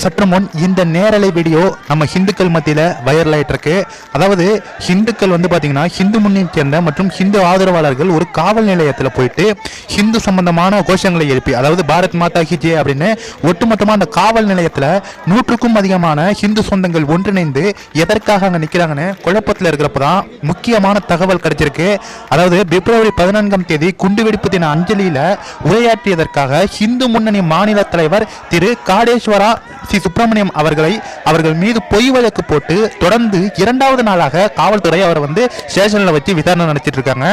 சற்று முன் இந்த நேரலை வீடியோ நம்ம ஹிந்துக்கள் மத்தியில் வைரல் ஆயிட்டு இருக்கு அதாவது ஹிந்துக்கள் வந்து பார்த்தீங்கன்னா ஹிந்து முன்னணி சேர்ந்த மற்றும் ஹிந்து ஆதரவாளர்கள் ஒரு காவல் நிலையத்தில் போயிட்டு ஹிந்து சம்பந்தமான கோஷங்களை எழுப்பி அதாவது பாரத் மாதா கி அப்படின்னு ஒட்டுமொத்தமாக அந்த காவல் நிலையத்தில் நூற்றுக்கும் அதிகமான ஹிந்து சொந்தங்கள் ஒன்றிணைந்து எதற்காக அங்கே நிற்கிறாங்கன்னு குழப்பத்தில் இருக்கிறப்ப தான் முக்கியமான தகவல் கிடைச்சிருக்கு. அதாவது பிப்ரவரி பதினான்காம் தேதி குண்டுவெடிப்பு தின அஞ்சலியில் உரையாற்றியதற்காக ஹிந்து முன்னணி மாநில தலைவர் திரு காடேஸ்வரா சி சுப்பிரமணியம் அவர்களை அவர்கள் மீது பொய் வழக்கு போட்டு தொடர்ந்து இரண்டாவது நாளாக காவல்துறை அவரை வந்து ஸ்டேஷனில் வச்சு விசாரணை நடத்திட்டு இருக்காங்க.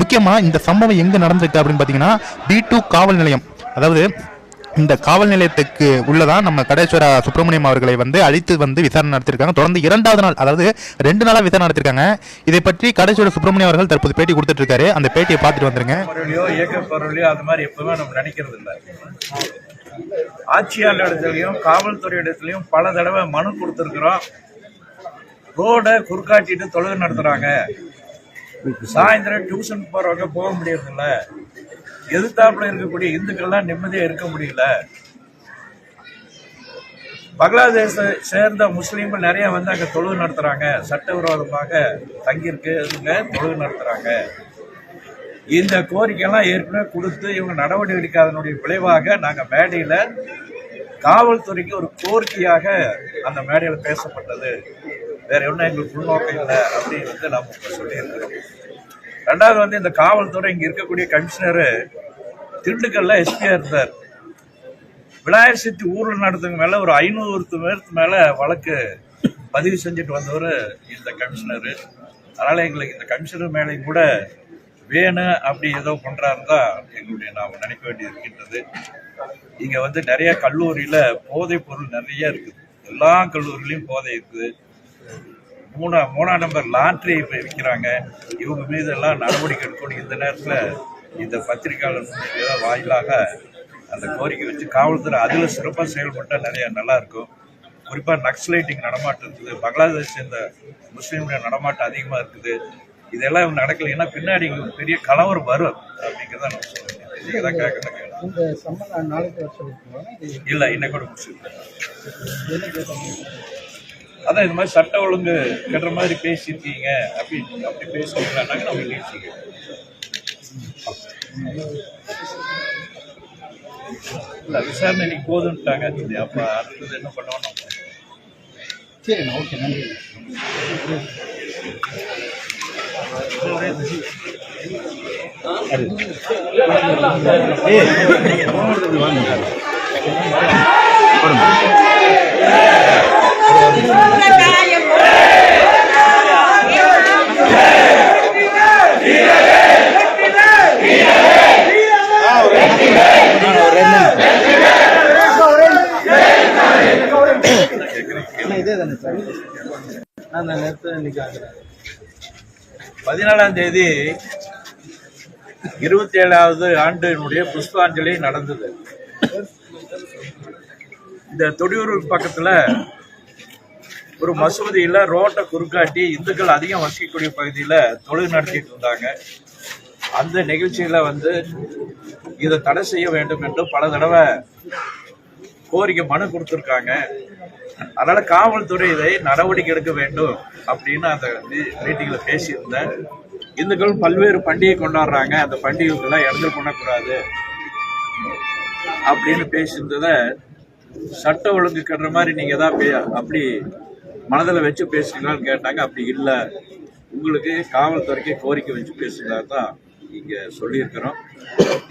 முக்கியமாக இந்த சம்பவம் எங்கே நடந்திருக்கு அப்படின்னு பார்த்தீங்கன்னா பி டூ காவல் நிலையம். அதாவது இந்த காவல் நிலையத்துக்கு உள்ளதான் நம்ம கடேஸ்வரா சுப்பிரமணியம் அவர்களை வந்து அழைத்து வந்து விசாரணை நடத்திருக்காங்க. தொடர்ந்து இரண்டாவது நாள் அதாவது ரெண்டு நாளாக விசாரணை நடத்திருக்காங்க. இதை பற்றி கடேஸ்வர சுப்பிரமணியம் அவர்கள் தற்போது பேட்டி கொடுத்துட்டு இருக்காரு. அந்த பேட்டியை பார்த்துட்டு வந்துருங்க. இயக்க பொருளையோ அது மாதிரி எப்பவுமே நம்ம நினைக்கிறது இல்லை. ஆட்சியாளர் இடத்துலையும் காவல்துறை இடத்துலையும் பல தடவை மனு கொடுத்துருக்குறோம். ரோடை குறுக்காட்டிட்டு தொழுகை நடத்துகிறாங்க சாயந்தரம் டியூஷன் போகிறவங்க போக முடியறதில்ல. எதிர்த்தாப்புல இருக்கக்கூடிய இந்துக்கள்லாம் நிம்மதியாக இருக்க முடியல. பங்களாதேஷை சேர்ந்த முஸ்லீம்கள் நிறைய வந்து அங்கே தொழுகை நடத்துகிறாங்க சட்டவிரோதமாக தங்கியிருக்கு. தொழுகை நடத்துகிறாங்க இந்த கோரிக்கையெல்லாம் ஏற்கனவே கொடுத்து இவங்க நடவடிக்கை எடுக்காதனுடைய விளைவாக நாங்கள் மேடையில் காவல்துறைக்கு ஒரு கோரிக்கையாக அந்த மேடையில் பேசப்பட்டது. வேற ஒன்றும் எங்களுக்கு உள்நோக்கம் இல்லை அப்படின்னு வந்து நம்ம இப்ப சொல்லியிருக்கிறோம். ரெண்டாவது வந்து இந்த காவல்துறை இங்கே இருக்கக்கூடிய கமிஷனரு திண்டுக்கல்ல எஸ்பியா இருந்தார். விநாயகர் சதுர்த்தி ஊரில் நடத்துங்க மேலே ஒரு ஐநூறு பேருக்கு மேலே வழக்கு பதிவு செஞ்சுட்டு வந்தவர் இந்த கமிஷனரு. அதனால் எங்களுக்கு இந்த கமிஷனர் மேலேயும் கூட வேணும் அப்படி ஏதோ பண்றாருந்தா எங்களுடைய நாம் நினைக்க வேண்டியது இருக்கின்றது. இங்கே வந்து நிறைய கல்லூரியில் போதைப் பொருள் நிறைய இருக்குது. எல்லா கல்லூரிலையும் போதை இருக்குது. மூணா மூணாம் நம்பர் லாட்ரி விற்கிறாங்க இவங்க மீது எல்லாம் நடவடிக்கை எடுக்கணும். இந்த நேரத்தில் இந்த பத்திரிகையாளர் வாயிலாக அந்த கோரிக்கை வச்சு காவல்துறை அதில் சிறப்பாக செயல்பட்டால் நிறைய நல்லா இருக்கும். குறிப்பா நடமாட்டம் இருக்குது பங்களாதேஷ் சேர்ந்த முஸ்லீம்களுடைய நடமாட்டம் அதிகமாக இருக்குது. இதெல்லாம் நடக்கல. ஏன்னா பின்னாடி ஒரு பெரிய கலவரம் வரும் அப்படிங்கிறத சொல்லியிருக்கீங்களா இது இல்ல இன்னைக்கு கூட அதான் இந்த மாதிரி சட்ட ஒழுங்கு கட்டுற மாதிரி பேசியிருக்கீங்க. அப்படி அப்படி பேசுறீங்களானாக்க நம்ம நீட்சிங்க இல்ல விசாரணை இன்னைக்கு போதுன்ட்டாங்க. இது அப்ப அடுத்தது என்ன பண்ணுவோம் நம்ம? சரிண்ணா ஓகே நன்றி. இதே தானே சார் நான் அந்த நேரத்தில் இன்னைக்கு ஆகிறேன் பதினாலாம் தேதி இருபத்தி ஏழாவது ஆண்டினுடைய புஷ்பாஞ்சலி நடந்தது. இந்த தொடியூர் பக்கத்துல ஒரு மசூதியில ரோட்டை குறுக்காட்டி இந்துக்கள் அதிகம் வசிக்கக்கூடிய பகுதியில தொழில் நடத்திட்டு இருந்தாங்க. அந்த நிகழ்ச்சியில வந்து இதை தடை செய்ய வேண்டும் என்று பல தடவை கோரிக்கை மனு கொடுத்துருக்காங்க. அதனால காவல்துறை இதை நடவடிக்கை எடுக்க வேண்டும் அப்படின்னு அந்த மீட்டிங்ல பேசியிருந்தேன். இந்துக்கள் பல்வேறு பண்டிகை கொண்டாடுறாங்க. அந்த பண்டிகைக்கெல்லாம் இடங்கள் பண்ணக்கூடாது அப்படின்னு பேசியிருந்தத சட்ட ஒழுங்கு கட்டுற மாதிரி நீங்க தான் அப்படி மனதில் வச்சு பேசுறீங்களான்னு கேட்டாங்க. அப்படி இல்லை. உங்களுக்கு காவல்துறைக்கு கோரிக்கை வச்சு பேசுங்களா தான் இங்கே சொல்லியிருக்கிறோம்.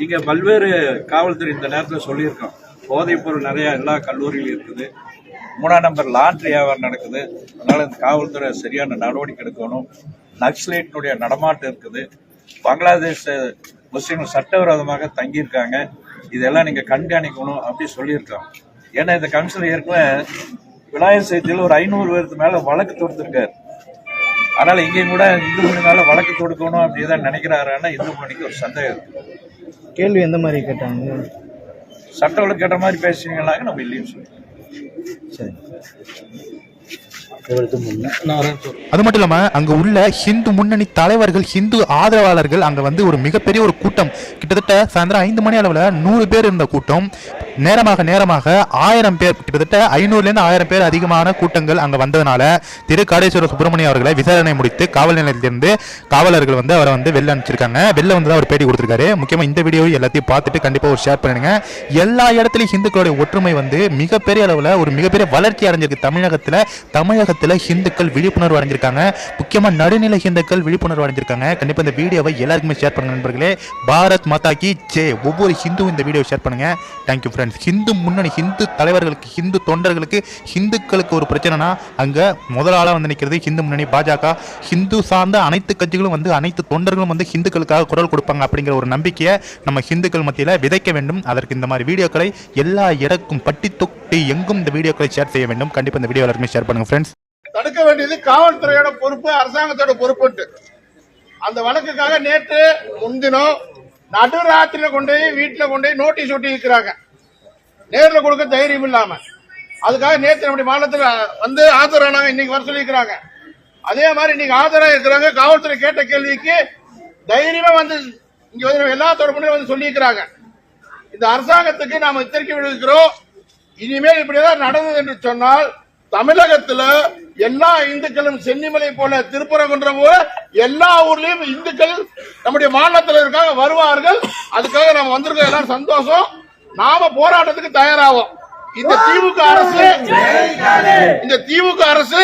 இங்கே பல்வேறு காவல்துறை இந்த நேரத்தில் சொல்லியிருக்கோம். போதைப்பொருள் நிறையா எல்லா கல்லூரியிலும் இருக்குது. மூணாம் நம்பர் லாட்ரி வியாபாரம் நடக்குது. அதனால இந்த காவல்துறை சரியான நடவடிக்கை எடுக்கணும். நக்சலைட்டினுடைய நடமாட்டம் இருக்குது. பங்களாதேஷ் முஸ்லீம்கள் சட்டவிரோதமாக தங்கியிருக்காங்க. இதெல்லாம் நீங்க கண்காணிக்கணும் அப்படி சொல்லியிருக்கோம் ஏன்னா இந்த கமிஷனர் ஏற்கனவே விநாயகர் சதுர்த்தியில் ஒரு ஐநூறு பேருக்கு மேல வழக்கு தொடுத்திருக்காரு. அதனால இங்கேயும் கூட இந்து மணி மேல வழக்கு தொடுக்கணும் அப்படிதான் நினைக்கிறாருன்னா இந்து மணிக்கு ஒரு சந்தேகம் இருக்கு. கேள்வி எந்த மாதிரி கேட்டாங்க? சட்ட ஒழுங்கு கேட்ட மாதிரி பேசுனீங்கன்னாக்க நம்ம இல்லைன்னு சொல்லுவோம் சரி இவருக்கு அது மட்டும் இல்லாம அங்க உள்ள ஹிந்து முன்னணி தலைவர்கள் ஹிந்து ஆதரவாளர்கள் அங்க வந்து ஒரு மிகப்பெரிய ஒரு கூட்டம். கிட்டத்தட்ட சாயந்தரம் ஐந்து மணி அளவுல நூறு பேர் இருந்த கூட்டம். நேரமாக நேரமாக ஆயிரம் பேர் கிட்டத்தட்ட ஐநூறுல இருந்து ஆயிரம் பேர் அதிகமான கூட்டங்கள் அங்க வந்ததுனால திரு காடேஸ்வர சுப்பிரமணியம் அவர்களை விசாரணை முடித்து காவல் நிலையத்திலிருந்து காவலர்கள் வந்து அவரை வந்து வெளில அனுப்பிச்சிருக்காங்க. வெளில வந்து அவர் பேட்டி கொடுத்துருக்காரு. முக்கியமா இந்த வீடியோ எல்லாத்தையும் பார்த்துட்டு கண்டிப்பா ஒரு ஷேர் பண்ணுங்க எல்லா இடத்துலயும் ஹிந்துக்களுடைய ஒற்றுமை வந்து மிகப்பெரிய அளவுல ஒரு மிகப்பெரிய வளர்ச்சி அடைஞ்சிருக்கு தமிழகத்துல. தமிழகத்துல ஹிந்துக்கள் விழிப்புணர்வு அடைஞ்சிருக்காங்க. முக்கியமாக நடுநிலை ஹிந்துக்கள் விழிப்புணர்வு அடைஞ்சிருக்காங்க. கண்டிப்பாக இந்த வீடியோவை எல்லாருக்குமே ஷேர் பண்ணுங்க நண்பர்களே. பாரத் மாதா கி ஜே. ஒவ்வொரு ஹிந்துவும் இந்த வீடியோ ஷேர் பண்ணுங்க. தேங்க்யூ ஃப்ரெண்ட்ஸ் ஹிந்து முன்னணி ஹிந்து தலைவர்களுக்கு ஹிந்து தொண்டர்களுக்கு ஹிந்துக்களுக்கு ஒரு பிரச்சனைனா அங்கே முதல் வந்து நிற்கிறது ஹிந்து முன்னணி பாஜக. ஹிந்து சார்ந்த அனைத்து கட்சிகளும் வந்து அனைத்து தொண்டர்களும் வந்து ஹிந்துக்களுக்காக குரல் கொடுப்பாங்க அப்படிங்கிற ஒரு நம்பிக்கையை நம்ம ஹிந்துக்கள் மத்தியில் விதைக்க வேண்டும். அதற்கு இந்த மாதிரி வீடியோக்களை எல்லா இடக்கும் பட்டி தொட்டி எங்கும் இந்த வீடியோக்களை ஷேர் செய்ய வேண்டும். கண்டிப்பாக இந்த வீடியோ எல்லாருமே ஷேர் பண்ணுங்கள் ஃப்ரெண்ட்ஸ் தடுக்க வேண்டியது காவல்துறையோட பொறுப்பு அரசாங்கத்தோட பொறுப்புட்டு அந்த வழக்குக்காக நேற்று முன்தினம் நடுராத்திரியில கொண்டு போய் வீட்டுல கொண்டு போய் நோட்டீஸ் ஒட்டி இருக்கிறாங்க. நேரில் கொடுக்க தைரியம் இல்லாம. அதுக்காக நேற்று நம்முடைய மாநிலத்தில் வந்து ஆஜரானாங்க இன்னைக்கு வர சொல்லியிருக்கிறாங்க. அதே மாதிரி இன்னைக்கு ஆஜரா இருக்கிறாங்க காவல்துறை கேட்ட கேள்விக்கு தைரியமா வந்து இங்க வந்து எல்லா தொடர்புலையும் வந்து சொல்லியிருக்கிறாங்க. இந்த அரசாங்கத்துக்கு நாம எச்சரிக்கை விடுக்கிறோம். இனிமேல் இப்படிதான் நடந்தது என்று சொன்னால் தமிழகத்துல எல்லா இந்துக்களும் சென்னிமலை போல திருப்பரங்குன்றம் போல எல்லா ஊர்லயும் இந்துக்கள் நம்முடைய மாநிலத்தில் இருக்காங்க வருவார்கள். அதுக்காக நம்ம வந்திருக்கோம். எல்லாரும் சந்தோஷம். நாம போராட்டத்துக்கு தயாராகும் இந்த திமுக அரசு இந்த திமுக அரசு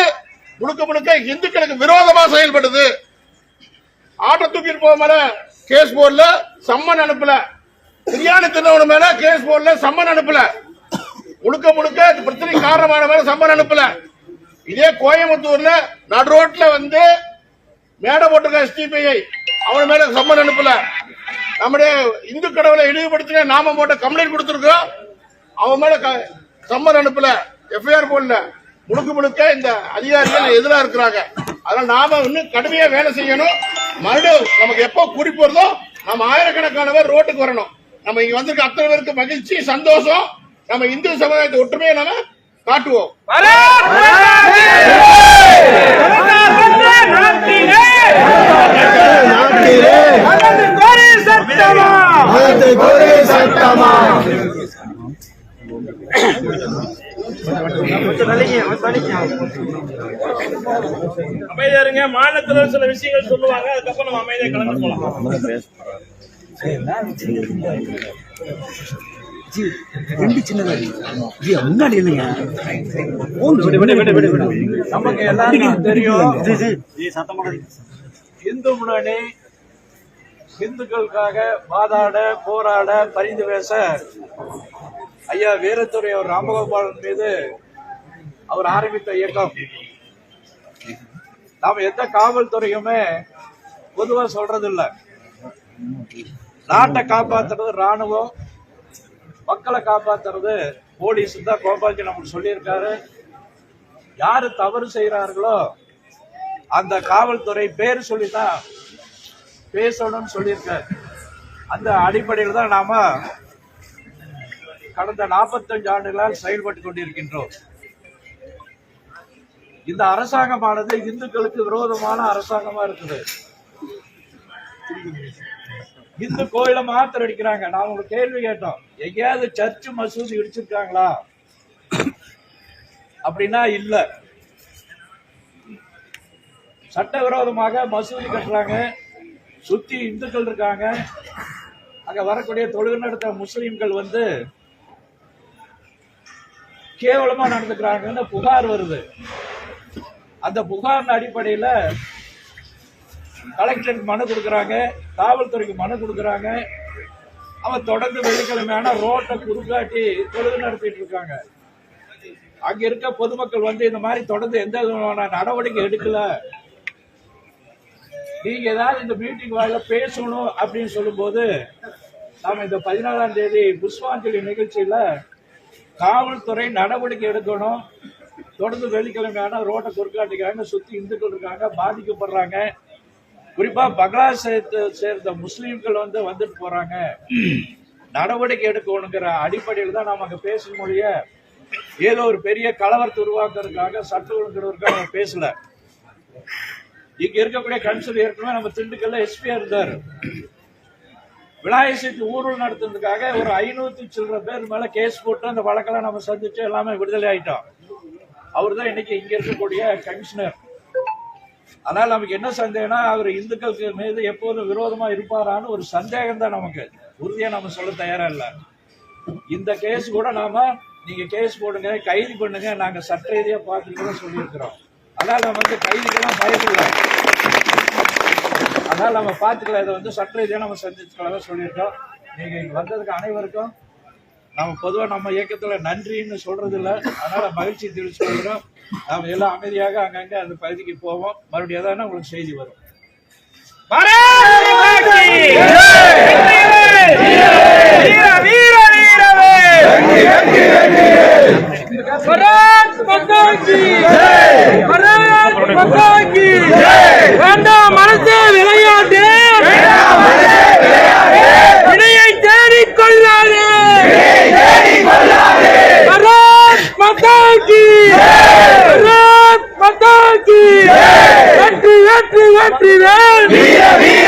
முழுக்க முழுக்க இந்துக்களுக்கு விரோதமா செயல்படுது. ஆட்டோ தூக்கிட்டு போக மேல கேஸ் போர்ட்ல சம்மன் அனுப்பல. பிரியாணி தின்னவன மேல கேஸ் போர்ட்ல சம்மன் அனுப்பல. முழுக்க முழுக்க பிரச்சனை காரணமான மேல சம்மன் அனுப்பல. இதே கோயம்புத்தூர்ல நடு ரோட்ல வந்து மேடை போட்டிருக்க எஸ்டிபிஐ அவன் மேல சம்மன் அனுப்பல. நம்முடைய இந்து கடவுளை இழிவுபடுத்தின நாம போட்ட கம்ப்ளைண்ட் கொடுத்திருக்கோம் அவன் மேல க- சம்மன் அனுப்பல. எஃப்ஐஆர் போடல. முழுக்க முழுக்க இந்த அதிகாரிகள் எதிராக இருக்கிறாங்க. அதனால நாம இன்னும் கடுமையா வேலை செய்யணும். மறுபடியும் நமக்கு எப்போ குறிப்பு வருதோ நம்ம ஆயிரக்கணக்கானவர் ரோட்டுக்கு வரணும். நம்ம இங்க வந்திருக்க அத்தனை பேருக்கு மகிழ்ச்சி சந்தோஷம். நம்ம இந்து சமுதாயத்தை ஒற்றுமையை நம்ம காட்டுவோம். அமைதியா இருங்க மாநிலத்துல சில விஷயங்கள் சொல்லுவாங்க அதுக்கப்புறம் நம்ம அமைதியா கலந்து போலாம். ரெண்டு சின்னதா ஜி முன்னாடி இல்லைங்க நமக்கு எல்லாருக்கும் தெரியும். இந்து முன்னணி இந்துக்களுக்காக வாதாட போராட பரிந்து பேச ஐயா வீரத்துறை அவர் ராமகோபாலன் மீது அவர் ஆரம்பித்த இயக்கம். நாம எந்த காவல்துறையுமே பொதுவா சொல்றது இல்ல நாட்டை காப்பாத்துறது ராணுவம் மக்களை காப்பாத்துறது போலீஸ் தான் கோபால்ஜி நமக்கு சொல்லியிருக்காரு. யாரு தவறு செய்கிறார்களோ அந்த காவல்துறை பேர் சொல்லி தான் பேசணும்னு சொல்லியிருக்காரு. அந்த அடிப்படையில் தான் நாம கடந்த 45 ஆண்டுகளால் செயல்பட்டு கொண்டிருக்கின்றோம். இந்த அரசாங்கமானது இந்துக்களுக்கு விரோதமான அரசாங்கமா இருக்குது. இந்து கோயில மாத்திரம் அடிக்கிறாங்க. நான் உங்களுக்கு கேள்வி கேட்டோம். எங்கேயாவது சர்ச்சு மசூதி இடிச்சிருக்காங்களா? அப்படின்னா இல்ல. சட்டவிரோதமாக மசூதி கட்டுறாங்க. சுத்தி இந்துக்கள் இருக்காங்க. அங்க வரக்கூடிய தொழில் நடத்த முஸ்லீம்கள் வந்து கேவலமா நடந்துக்கிறாங்கன்னு புகார் வருது. அந்த புகார் அடிப்படையில கலெக்டருக்கு மனு கொடுக்குறாங்க காவல்துறைக்கு மனு கொடுக்குறாங்க. அவன் தொடர்ந்து வெள்ளிக்கிழமையான ரோட்டை குறுக்காட்டி தொழுது நடத்திட்டு இருக்காங்க. அங்க இருக்க பொதுமக்கள் வந்து இந்த மாதிரி தொடர்ந்து எந்த விதமான நடவடிக்கை எடுக்கல. நீங்க ஏதாவது இந்த மீட்டிங் வாயில பேசணும் அப்படின்னு சொல்லும்போது நாம இந்த பதினாலாம் தேதி புஷ்பாஞ்சலி நிகழ்ச்சியில காவல்துறை நடவடிக்கை எடுக்கணும். தொடர்ந்து வெள்ளிக்கிழமையான ரோட்டை குறுக்காட்டிக்காங்க சுத்தி இந்துக்கள் இருக்காங்க பாதிக்கப்படுறாங்க. குறிப்பா பங்களாதேஷத்தை சேர்ந்த முஸ்லீம்கள் வந்து வந்துட்டு போறாங்க. நடவடிக்கை எடுக்கணுங்கிற அடிப்படையில் தான் நாம அங்கே பேசும் மொழிய ஏதோ ஒரு பெரிய கலவரத்தை உருவாக்குறதுக்காக சட்ட ஒழுங்குறதுக்காக நம்ம பேசல. இங்க இருக்கக்கூடிய கன்சல் ஏற்கனவே நம்ம திண்டுக்கல்ல எஸ்பியா இருந்தார். விநாயகர் சதுர்த்தி ஊர்வலம் நடத்துறதுக்காக ஒரு ஐநூத்தி சில்லற பேர் மேல கேஸ் போட்டு அந்த வழக்கெல்லாம் நம்ம சந்திச்சு எல்லாமே விடுதலை ஆயிட்டோம். அவர் தான் இன்னைக்கு இங்க இருக்கக்கூடிய கமிஷனர் அதனால் நமக்கு என்ன சந்தேகம்னா அவர் இந்துக்களுக்கு மீது எப்போதும் விரோதமா இருப்பாரான்னு ஒரு சந்தேகம் தான் நமக்கு. உறுதியாக நம்ம சொல்ல தயாரா இல்லை. இந்த கேஸ் கூட நாம நீங்க கேஸ் போடுங்க கைது பண்ணுங்க நாங்க சட்ட ரீதியா பார்த்துட்டு சொல்லியிருக்கிறோம். அதனால நம்ம வந்து கைதுக்கெல்லாம் பயப்படல. அதனால நம்ம பார்த்துக்கலாம் இதை வந்து சட்ட நம்ம சந்திச்சுக்கலாம் சொல்லியிருக்கோம். நீங்க இங்க வந்ததுக்கு அனைவருக்கும் நம்ம பொதுவா நம்ம இயக்கத்துல நன்றின்னு சொல்றது இல்ல அதனால மகிழ்ச்சி தெரிவிச்சு கொள்கிறோம் நாம எல்லாம் அமைதியாக அங்கங்க அந்த பகுதிக்கு போவோம். மறுபடியும் எதாவது உங்களுக்கு செய்தி வரும். வேண்டாம் மனசே விளையாட்டு. மாதா கி பராத் மாதா கி வெற்றி வெற்றி வெற்றி வேல் வீர வீர வீர